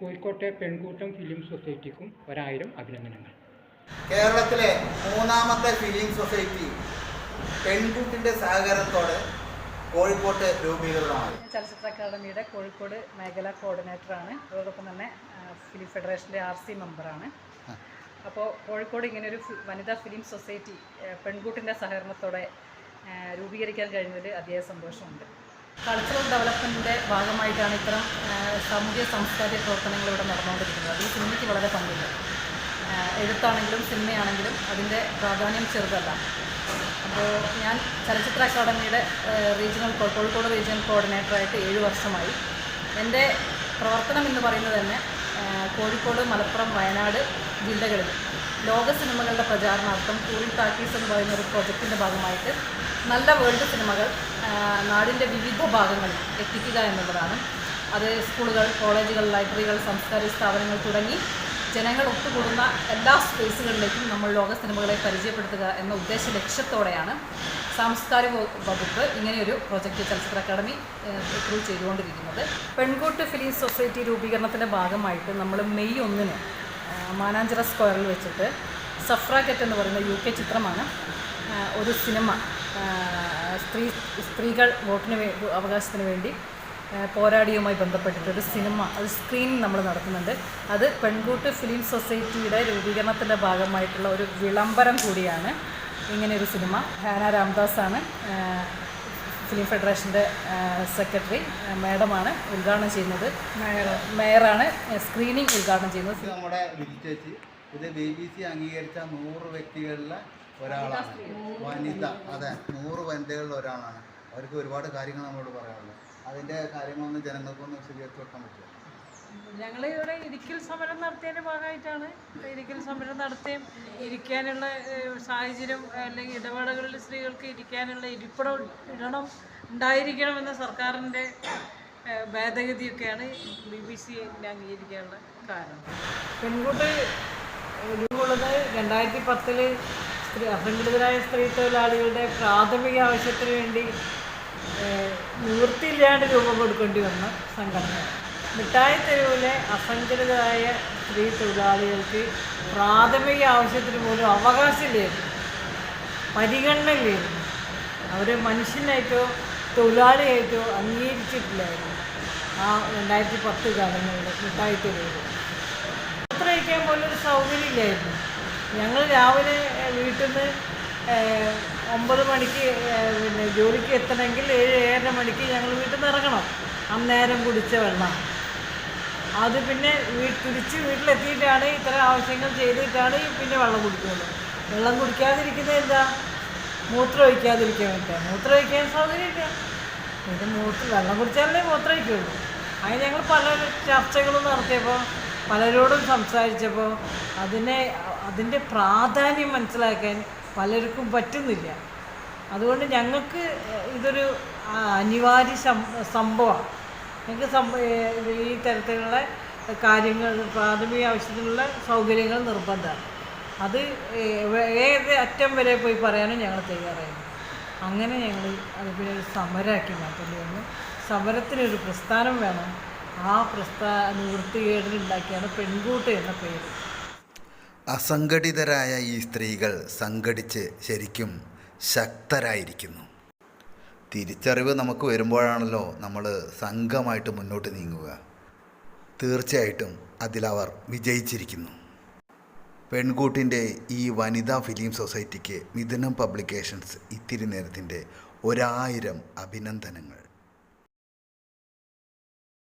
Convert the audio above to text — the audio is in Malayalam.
കോഴിക്കോട്ടെ പെൺകൂട്ടം ഫിലിം സൊസൈറ്റിക്കും ഒരായിരം അഭിനന്ദനങ്ങൾ. കേരളത്തിലെ മൂന്നാമത്തെ ഫിലിം സൊസൈറ്റി പെൺകുട്ടിന്റെ സഹകരണത്തോടെ കോഴിക്കോട്ട് രൂപീകൃതമാണ് ചലച്ചിത്ര അക്കാദമിയുടെ കോഴിക്കോട് മേഖലാ കോർഡിനേറ്ററാണ്. അതോടൊപ്പം തന്നെ ഫിലിം ഫെഡറേഷന്റെ ആർ സി മെമ്പറാണ്. അപ്പോൾ കോഴിക്കോട് ഇങ്ങനെ ഒരു വനിതാ ഫിലിം സൊസൈറ്റി പെൺകുട്ടിന്റെ സഹകരണത്തോടെ രൂപീകരിക്കാൻ കഴിഞ്ഞതിൽ അതിയായ സന്തോഷമുണ്ട്. കൾച്ചറൽ ഡെവലപ്മെന്റിന്റെ ഭാഗമായിട്ടാണ് ഇത്തരം സാമൂഹ്യ സാംസ്കാരിക പ്രവർത്തനങ്ങൾ ഇവിടെ നടന്നുകൊണ്ടിരിക്കുന്നത്. അതിൽ സിനിമയ്ക്ക് വളരെ പങ്കുണ്ട്. എഴുത്താണെങ്കിലും സിനിമയാണെങ്കിലും അതിന്റെ പ്രാധാന്യം ചെറുതല്ല. അപ്പോൾ ഞാൻ ചലച്ചിത്ര അക്കാദമിയുടെ റീജിയണൽ കോഴിക്കോട് റീജിയണൽ കോർഡിനേറ്ററായിട്ട് ഏഴ് വർഷമായി. എന്റെ പ്രവർത്തനം എന്ന് പറയുന്നത് തന്നെ കോഴിക്കോട് മലപ്പുറം വയനാട് ജില്ലകളിൽ. ലോക സിനിമകളുടെ പ്രചാരണാർത്ഥം ടൂറിൻ ടാക്കീസ് എന്ന് പറയുന്ന ഒരു പ്രൊജക്റ്റിന്റെ ഭാഗമായിട്ട് നല്ല വേൾഡ് സിനിമകൾ നാടിന്റെ വിവിധ ഭാഗങ്ങളിൽ എത്തിക്കുക എന്നുള്ളതാണ്. അത് സ്കൂളുകൾ കോളേജുകൾ ലൈബ്രറികൾ സാംസ്കാരിക സ്ഥാപനങ്ങൾ തുടങ്ങി ജനങ്ങൾ ഒത്തുകൂടുന്ന എല്ലാ സ്പേസുകളിലേക്കും നമ്മൾ ലോക സിനിമകളെ പരിചയപ്പെടുത്തുക എന്ന ഉദ്ദേശ ലക്ഷ്യത്തോടെയാണ് സാംസ്കാരിക വകുപ്പ് ഇങ്ങനെയൊരു പ്രൊജക്റ്റ് ചലച്ചിത്ര അക്കാദമി ത്രൂ ചെയ്തുകൊണ്ടിരിക്കുന്നത്. പെൺകുട്ടി ഫിലിം സൊസൈറ്റി രൂപീകരണത്തിന്റെ ഭാഗമായിട്ട് നമ്മൾ മെയ് ഒന്നിന് മാനാഞ്ചിറ സ്ക്വയറിൽ വെച്ചിട്ട് സഫ്രാഗറ്റ് എന്ന് പറയുന്ന യു കെ ചിത്രമാണ്. ഒരു സിനിമ സ്ത്രീ സ്ത്രീകൾ വോട്ടിന് വേ അവകാശത്തിന് വേണ്ടി പോരാടിയുമായി ബന്ധപ്പെട്ടിട്ട് ഒരു സിനിമ അത് സ്ക്രീനിങ് നമ്മൾ നടത്തുന്നുണ്ട്. അത് പെൺകൂട്ട് ഫിലിം സൊസൈറ്റിയുടെ രൂപീകരണത്തിന്റെ ഭാഗമായിട്ടുള്ള ഒരു വിളംബരം കൂടിയാണ് ഇങ്ങനെയൊരു സിനിമ. ഹാന രാംദാസാണ് ഫിലിം ഫെഡറേഷന്റെ സെക്രട്ടറി മാഡമാണ് ഉദ്ഘാടനം ചെയ്യുന്നത്. മേയറാണ് സ്ക്രീനിങ് ഉദ്ഘാടനം ചെയ്യുന്നത്. നമ്മുടെ ചേച്ചി. ഇത് ബി ബി സി അംഗീകരിച്ച നൂറ് വ്യക്തികളിലെ ഒരാളാണ്. വനിത. അതെ നൂറ് വനിതകളിൽ ഒരാളാണ്. അവർക്ക് ഒരുപാട് കാര്യങ്ങൾ നമ്മളോട് പറയാനുള്ളത് അതിന്റെ കാര്യങ്ങളൊന്നും ജനങ്ങൾക്കൊന്നും ശരിയാക്കി വെക്കാൻ പറ്റുമോ ഞങ്ങൾ ഇവിടെ ഇരിക്കൽ സമരം നടത്തിയതിന്റെ ഭാഗമായിട്ടാണ് ഇരിക്കൽ സമരം നടത്തിയും ഇരിക്കാനുള്ള സാഹചര്യം അല്ലെങ്കിൽ ഇടപാടുകളിൽ സ്ത്രീകൾക്ക് ഇരിക്കാനുള്ള ഇരിപ്പിടം ഇടണം ഉണ്ടായിരിക്കണമെന്ന സർക്കാരിന്റെ ഭേദഗതിയൊക്കെയാണ് ബി ബി സി അംഗീകരിക്കാനുള്ള കാരണം. പെൺകുട്ടി രൂപമുള്ളത് രണ്ടായിരത്തി പത്തിൽ സ്ത്രീ അസംഘടിതരായ സ്ത്രീ തൊഴിലാളികളുടെ പ്രാഥമിക ആവശ്യത്തിന് വേണ്ടി നിവൃത്തിയില്ലാണ്ട് രൂപം കൊടുക്കേണ്ടി വന്ന സംഘടന മിഠായി തെരുവിലെ അസംഘടിതരായ സ്ത്രീ തൊഴിലാളികൾക്ക് പ്രാഥമിക ആവശ്യത്തിന് പോലും അവകാശമില്ലായിരുന്നു. പരിഗണനയില്ലായിരുന്നു. അവർ മനുഷ്യനായിട്ടോ തൊഴിലാളിയായിട്ടോ അംഗീകരിച്ചിട്ടില്ലായിരുന്നു. ആ രണ്ടായിരത്തി പത്ത് കാലങ്ങളിൽ മിഠായി തെരുവിൽ യാത്ര അയക്കാൻ പോലും ഒരു സൗകര്യമില്ലായിരുന്നു. ഞങ്ങൾ രാവിലെ വീട്ടിൽ നിന്ന് ഒമ്പത് മണിക്ക് പിന്നെ ജോലിക്ക് എത്തണമെങ്കിൽ ഏഴ് ഏഴര മണിക്ക് ഞങ്ങൾ വീട്ടിൽ നിന്ന് ഇറങ്ങണം. അന്നേരം കുടിച്ച വെള്ളം അത് പിന്നെ തിരിച്ച് വീട്ടിലെത്തിയിട്ടാണ് ഇത്ര ആവശ്യങ്ങൾ ചെയ്തിട്ടാണ് പിന്നെ വെള്ളം കുടിക്കുന്നത്. വെള്ളം കുടിക്കാതിരിക്കുന്നത് എന്താ? മൂത്രം ഒഴിക്കാതിരിക്കാൻ പറ്റുക മൂത്രം ഒഴിക്കാൻ സൗകര്യമില്ല ഇത് മൂത്ര വെള്ളം കുടിച്ചാലേ മൂത്രം ഒഴിക്കുള്ളൂ. അതിന് ഞങ്ങൾ പല ചർച്ചകളും നടത്തിയപ്പോൾ പലരോടും സംസാരിച്ചപ്പോൾ അതിനെ അതിന്റെ പ്രാധാന്യം മനസ്സിലാക്കാൻ പലർക്കും പറ്റുന്നില്ല. അതുകൊണ്ട് ഞങ്ങൾക്ക് ഇതൊരു അനിവാര്യ സംഭവമാണ് ഞങ്ങൾക്ക് ഈ തരത്തിലുള്ള കാര്യങ്ങൾ പ്രാഥമിക ആവശ്യത്തിനുള്ള സൗകര്യങ്ങൾ നിർബന്ധമാണ്. അത് ഏത് അറ്റം വരെ പോയി പറയാനും ഞങ്ങൾ തയ്യാറായിരുന്നു. അങ്ങനെ ഞങ്ങൾ അത് പിന്നെ ഒരു സമരമാക്കി മാറ്റേണ്ടി വന്നു. സമരത്തിനൊരു പ്രസ്ഥാനം വേണം. ആ പ്രസ്ഥാ നിവൃത്തികേടിലുണ്ടാക്കിയാണ് പെൺകൂട്ട് എന്ന പേര്. അസംഘടിതരായ ഈ സ്ത്രീകൾ സംഘടിച്ച് ശരിക്കും ശക്തരായിരിക്കുന്നു. തിരിച്ചറിവ് നമുക്ക് വരുമ്പോഴാണല്ലോ നമ്മൾ സംഘമായിട്ട് മുന്നോട്ട് നീങ്ങുക. തീർച്ചയായിട്ടും അതിലവർ വിജയിച്ചിരിക്കുന്നു. പെൺകൂട്ടിന്റെ ഈ വനിതാ ഫിലിം സൊസൈറ്റിക്ക് മിഥുനം പബ്ലിക്കേഷൻസ് ഇത്തിരി നേരത്തിന്റെ ഒരായിരം അഭിനന്ദനങ്ങൾ.